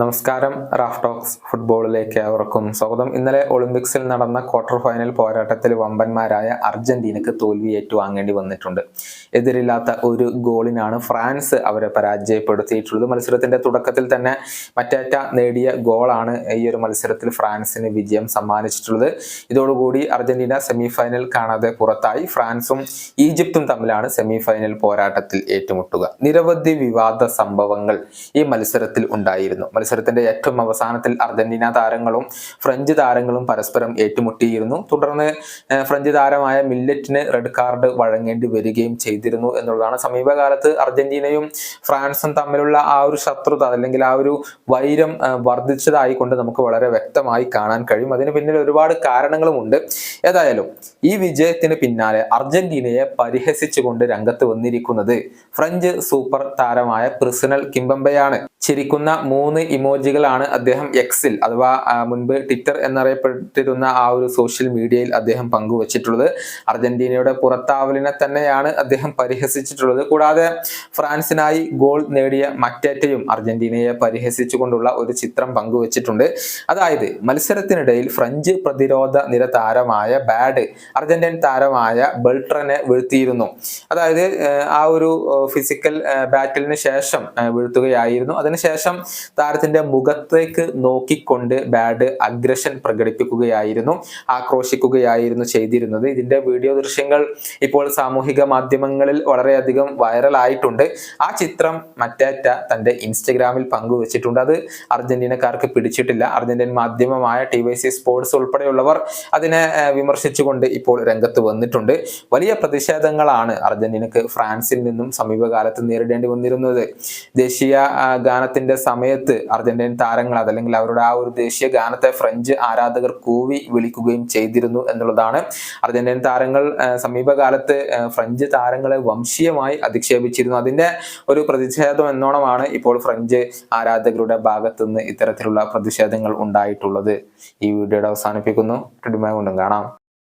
നമസ്കാരം. Raf talks ഫുട്ബോളിലേക്ക് അവർക്കും സ്വാഗതം. ഇന്നലെ ഒളിമ്പിക്സിൽ നടന്ന ക്വാർട്ടർ ഫൈനൽ പോരാട്ടത്തിൽ വമ്പന്മാരായ അർജന്റീനക്ക് തോൽവി ഏറ്റുവാങ്ങേണ്ടി വന്നിട്ടുണ്ട്. എതിരില്ലാത്ത ഒരു ഗോളിനാണ് ഫ്രാൻസ് അവരെ പരാജയപ്പെടുത്തിയിട്ടുള്ളത്. മത്സരത്തിന്റെ തുടക്കത്തിൽ തന്നെ മറ്റേറ്റ നേടിയ ഗോളാണ് ഈ ഒരു മത്സരത്തിൽ ഫ്രാൻസിന് വിജയം സമ്മാനിച്ചിട്ടുള്ളത്. ഇതോടുകൂടി അർജന്റീന സെമി ഫൈനൽ കാണാതെ പുറത്തായി. ഫ്രാൻസും ഈജിപ്തും തമ്മിലാണ് സെമി ഫൈനൽ പോരാട്ടത്തിൽ ഏറ്റുമുട്ടുക. നിരവധി വിവാദ സംഭവങ്ങൾ ഈ മത്സരത്തിൽ ഉണ്ടായിരുന്നു. മത്സരത്തിന്റെ ഏറ്റവും അവസാനത്തിൽ അർജന്റീന താരങ്ങളും ഫ്രഞ്ച് താരങ്ങളും പരസ്പരം ഏറ്റുമുട്ടിയിരുന്നു. തുടർന്ന് ഫ്രഞ്ച് താരമായ മില്ലറ്റിന് റെഡ് കാർഡ് വഴങ്ങേണ്ടി വരികയും ചെയ്തിരുന്നു എന്നുള്ളതാണ്. സമീപകാലത്ത് അർജന്റീനയും ഫ്രാൻസും തമ്മിലുള്ള ആ ഒരു ശത്രുത അല്ലെങ്കിൽ ആ ഒരു വൈരം വർദ്ധിച്ചതായിക്കൊണ്ട് വർദ്ധിച്ചതായി കൊണ്ട് നമുക്ക് വളരെ വ്യക്തമായി കാണാൻ കഴിയും. അതിന് പിന്നിൽ ഒരുപാട് കാരണങ്ങളുമുണ്ട് ഏതായാലും ഈ വിജയത്തിന് പിന്നാലെ അർജന്റീനയെ പരിഹസിച്ചുകൊണ്ട് രംഗത്ത് വന്നിരിക്കുന്നത് ഫ്രഞ്ച് സൂപ്പർ താരമായ പ്രിസണൽ കിംബംബയാണ് ചിരിക്കുന്ന മൂന്ന് ഇമോജികളാണ് അദ്ദേഹം എക്സിൽ അഥവാ മുൻപ് ട്വിറ്റർ എന്നറിയപ്പെട്ടിരുന്ന ആ ഒരു സോഷ്യൽ മീഡിയയിൽ അദ്ദേഹം പങ്കുവച്ചിട്ടുള്ളത്. അർജന്റീനയുടെ പുറത്താവലിനെ തന്നെയാണ് അദ്ദേഹം പരിഹസിച്ചിട്ടുള്ളത്. കൂടാതെ ഫ്രാൻസിനായി ഗോൾ നേടിയ മറ്റേറ്റയും അർജന്റീനയെ പരിഹസിച്ചുകൊണ്ടുള്ള ഒരു ചിത്രം പങ്കുവച്ചിട്ടുണ്ട്. അതായത് മത്സരത്തിനിടയിൽ ഫ്രഞ്ച് പ്രതിരോധ നിര താരമായ ബാഡ് അർജന്റീൻ താരമായ ബെൾട്രനെ വീഴ്ത്തിയിരുന്നു. അതായത് ആ ഒരു ഫിസിക്കൽ ബാറ്റിലിന് ശേഷം വീഴ്ത്തുകയായിരുന്നു. വീഴ്ത്തുകയായിരുന്നു അതിനുശേഷം താരത്തിന്റെ മുഖത്തേക്ക് നോക്കിക്കൊണ്ട് ബാഡ് അഗ്രഷൻ പ്രകടിപ്പിക്കുകയായിരുന്നു ആക്രോശിക്കുകയായിരുന്നു ചെയ്തിരുന്നത്. ഇതിന്റെ വീഡിയോ ദൃശ്യങ്ങൾ ഇപ്പോൾ സാമൂഹിക മാധ്യമങ്ങളിൽ വളരെയധികം വൈറലായിട്ടുണ്ട് ആ ചിത്രം മറ്റേറ്റ തന്റെ ഇൻസ്റ്റഗ്രാമിൽ പങ്കുവച്ചിട്ടുണ്ട്. അത് അർജന്റീനക്കാർക്ക് പിടിച്ചിട്ടില്ല. അർജന്റീൻ മാധ്യമമായ ടി വൈ സി സ്പോർട്സ് ഉൾപ്പെടെയുള്ളവർ അതിനെ വിമർശിച്ചുകൊണ്ട് ഇപ്പോൾ രംഗത്ത് വന്നിട്ടുണ്ട്. വലിയ പ്രതിഷേധങ്ങളാണ് അർജന്റീനക്ക് ഫ്രാൻസിൽ നിന്നും സമീപകാലത്ത് നേരിടേണ്ടി വന്നിരുന്നത്. ദേശീയ ഗാനത്തിന്റെ സമയത്ത് അർജന്റീൻ താരങ്ങൾ അതല്ലെങ്കിൽ അവരുടെ ആ ഒരു ദേശീയ ഗാനത്തെ ഫ്രഞ്ച് ആരാധകർ കൂവി വിളിക്കുകയും ചെയ്തിരുന്നു എന്നുള്ളതാണ്. അർജന്റീൻ താരങ്ങൾ സമീപകാലത്ത് ഫ്രഞ്ച് താരങ്ങളെ വംശീയമായി അധിക്ഷേപിച്ചിരുന്നു. അതിന്റെ ഒരു പ്രതിഷേധം എന്നോണമാണ് ഇപ്പോൾ ഫ്രഞ്ച് ആരാധകരുടെ ഭാഗത്തുനിന്ന് ഇത്തരത്തിലുള്ള പ്രതിഷേധങ്ങൾ ഉണ്ടായിട്ടുള്ളത്. ഈ വീഡിയോയുടെ അവസാനിപ്പിക്കുന്നു. കൊണ്ടും കാണാം.